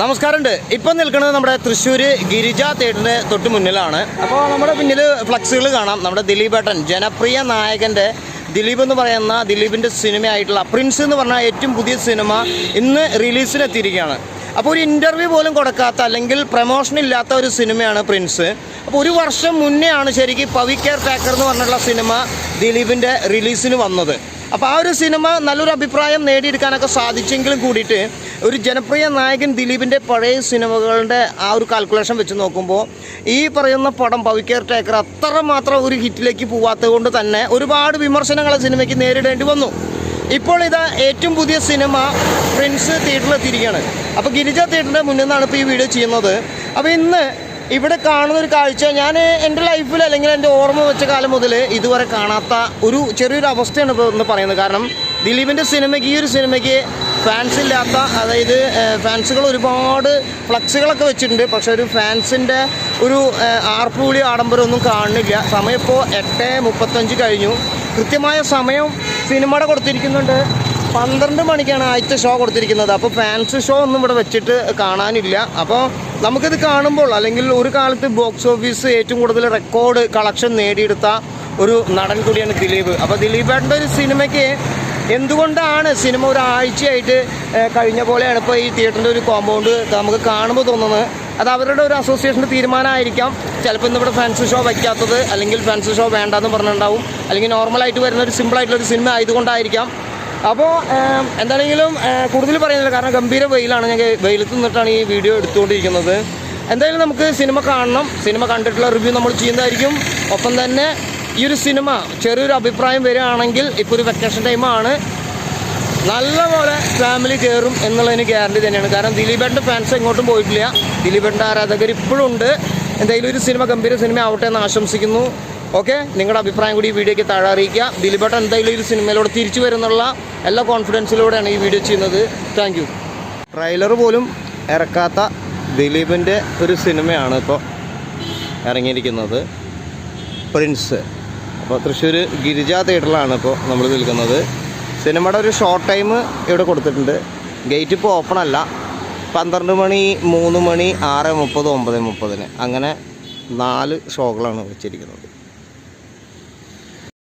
നമസ്കാരമുണ്ട്. ഇപ്പം നിൽക്കുന്നത് നമ്മുടെ തൃശ്ശൂർ ഗിരിജ തിയേറ്ററിന് തൊട്ട് മുന്നിലാണ്. അപ്പോൾ നമ്മുടെ പിന്നിൽ ഫ്ലക്സുകൾ കാണാം. നമ്മുടെ ദിലീപ് ഏട്ടൻ ജനപ്രിയ നായകന്റെ ദിലീപ് എന്ന് പറയുന്ന ദിലീപിന്റെ സിനിമയായിട്ടുള്ള പ്രിൻസ് എന്ന് പറഞ്ഞ ഏറ്റവും പുതിയ സിനിമ ഇന്ന് റിലീസിനെത്തിയിരിക്കുകയാണ് അപ്പോൾ ഒരു ഇന്റർവ്യൂ പോലും കൊടുക്കാത്ത അല്ലെങ്കിൽ പ്രൊമോഷൻ ഇല്ലാത്ത ഒരു സിനിമയാണ് പ്രിൻസ് അപ്പോൾ ഒരു വർഷം മുന്നേ ആണ് ശരിക്കും പവി കെയർ ടേക്കർ എന്ന് പറഞ്ഞിട്ടുള്ള സിനിമ ദിലീപിന്റെ റിലീസിന് വന്നത്. അപ്പോൾ ആ ഒരു സിനിമ നല്ലൊരു അഭിപ്രായം നേടിയെടുക്കാനൊക്കെ സാധിച്ചെങ്കിലും കൂടിയിട്ട് ഒരു ജനപ്രിയ നായകൻ ദിലീപിന്റെ പഴയ സിനിമകളുടെ ആ ഒരു കാൽക്കുലേഷൻ വെച്ച് നോക്കുമ്പോൾ ഈ പറയുന്ന പടം പവിക്കേർ ടേക്കർ അത്രമാത്രം ഒരു ഹിറ്റിലേക്ക് പോവാത്തത് കൊണ്ട് തന്നെ ഒരുപാട് വിമർശനങ്ങൾ സിനിമയ്ക്ക് നേരിടേണ്ടി വന്നു. ഇപ്പോൾ ഇതാ ഏറ്റവും പുതിയ സിനിമ പ്രിൻസ് തിയേറ്ററിലെത്തിയിരിക്കുകയാണ് അപ്പോൾ ഗിരിജ തിയേറ്ററിന്റെ മുന്നിൽ നിന്നാണ് ഇപ്പോൾ ഈ വീഡിയോ ചെയ്യുന്നത്. അപ്പോൾ ഇന്ന് ഇവിടെ കാണുന്ന ഒരു കാഴ്ച ഞാൻ എന്റെ ലൈഫിൽ അല്ലെങ്കിൽ എന്റെ ഓർമ്മ വെച്ച കാലം മുതൽ ഇതുവരെ കാണാത്ത ഒരു ചെറിയൊരു അവസ്ഥയാണ് ഇപ്പോൾ ഒന്ന് പറയുന്നത്. കാരണം ദിലീപിന്റെ സിനിമയ്ക്ക് ഈ ഒരു സിനിമയ്ക്ക് ഫാൻസ് ഇല്ലാത്ത അതായത് ഫാൻസുകൾ ഒരുപാട് ഫ്ലക്സുകളൊക്കെ വെച്ചിട്ടുണ്ട്. പക്ഷെ ഒരു ഫാൻസിന്റെ ഒരു ആർപ്പുവിളി ആഡംബരം ഒന്നും കാണുന്നില്ല. സമയം ഇപ്പോൾ എട്ട് മുപ്പത്തഞ്ച് കഴിഞ്ഞു. കൃത്യമായ സമയം സിനിമയുടെ കൊടുത്തിരിക്കുന്നുണ്ട്. പന്ത്രണ്ട് മണിക്കാണ് ആദ്യത്തെ ഷോ കൊടുത്തിരിക്കുന്നത്. അപ്പോൾ ഫാൻസ് ഷോ ഒന്നും ഇവിടെ വെച്ചിട്ട് കാണാനില്ല. അപ്പോൾ നമുക്കിത് കാണുമ്പോൾ അല്ലെങ്കിൽ ഒരു കാലത്ത് ബോക്സ് ഓഫീസ് ഏറ്റവും കൂടുതൽ റെക്കോർഡ് കളക്ഷൻ നേടിയെടുത്ത ഒരു നടൻ കൂടിയാണ് ദിലീപ്. അപ്പോൾ ദിലീപേട്ടന്റെ ഒരു സിനിമയ്ക്ക് എന്തുകൊണ്ടാണ് സിനിമ ഒരാഴ്ചയായിട്ട് കഴിഞ്ഞ പോലെയാണ് ഇപ്പോൾ ഈ തിയേറ്ററിന്റെ ഒരു കോമ്പൗണ്ട് നമുക്ക് കാണുമ്പോൾ തോന്നുന്നത്? അത് അവരുടെ ഒരു അസോസിയേഷന്റെ തീരുമാനമായിരിക്കാം. ചിലപ്പോൾ ഇന്നിവിടെ ഫാൻസ് ഷോ വയ്ക്കാത്തത് അല്ലെങ്കിൽ ഫാൻസ് ഷോ വേണ്ടാന്ന് പറഞ്ഞിട്ടുണ്ടാവും. അല്ലെങ്കിൽ നോർമലായിട്ട് വരുന്ന ഒരു സിമ്പിളായിട്ടുള്ള ഒരു സിനിമ ആയതുകൊണ്ടായിരിക്കാം. അപ്പോൾ എന്താണെങ്കിലും കൂടുതൽ പറയുന്നില്ല. കാരണം ഗംഭീര വെയിലാണ്. ഞാൻ വെയിലത്ത് നിന്നിട്ടാണ് ഈ വീഡിയോ എടുത്തുകൊണ്ടിരിക്കുന്നത്. എന്തായാലും നമുക്ക് സിനിമ കാണണം. സിനിമ കണ്ടിട്ടുള്ള റിവ്യൂ നമ്മൾ ചെയ്യുന്നതായിരിക്കും. ഒപ്പം തന്നെ ഈ ഒരു സിനിമ ചെറിയൊരു അഭിപ്രായം വരികയാണെങ്കിൽ ഇപ്പോൾ ഒരു വെക്കേഷൻ ടൈമാണ് നല്ലപോലെ ഫാമിലി കയറും എന്നുള്ളതിന് ഗ്യാരണ്ടി തന്നെയാണ്. കാരണം ദിലീപേട്ടന്റെ ഫാൻസ് എങ്ങോട്ടും പോയിട്ടില്ല. ദിലീപേട്ടന്റെ ആരാധകർ ഇപ്പോഴും ഉണ്ട്. എന്തായാലും ഒരു സിനിമ ഗംഭീര സിനിമ ആവട്ടെ എന്ന് ആശംസിക്കുന്നു. ഓക്കെ നിങ്ങളുടെ അഭിപ്രായം കൂടി ഈ വീഡിയോയ്ക്ക് താഴെ അറിയിക്കുക. ദിലീപേട്ടൻ എന്തായാലും ഒരു സിനിമയിലൂടെ തിരിച്ചു വരുന്നുള്ള എല്ലാ കോൺഫിഡൻസിലൂടെയാണ് ഈ വീഡിയോ ചെയ്യുന്നത്. താങ്ക് ട്രെയിലർ പോലും ഇറക്കാത്ത ദിലീപിന്റെ ഒരു സിനിമയാണ് ഇപ്പോൾ ഇറങ്ങിയിരിക്കുന്നത്. പ്രിൻസ് അപ്പോൾ തൃശ്ശൂർ ഗിരിജ തിയേറ്ററിലാണ് ഇപ്പോൾ നമ്മൾ നിൽക്കുന്നത്. സിനിമയുടെ ഒരു ഷോർട്ട് ടൈം ഇവിടെ കൊടുത്തിട്ടുണ്ട്. ഗേറ്റ് ഇപ്പോൾ ഓപ്പൺ അല്ല. പന്ത്രണ്ട് മണി മൂന്ന് മണി ആറ് മുപ്പത് ഒമ്പത് മുപ്പതിന്. അങ്ങനെ നാല് ഷോകളാണ് വെച്ചിരിക്കുന്നത്.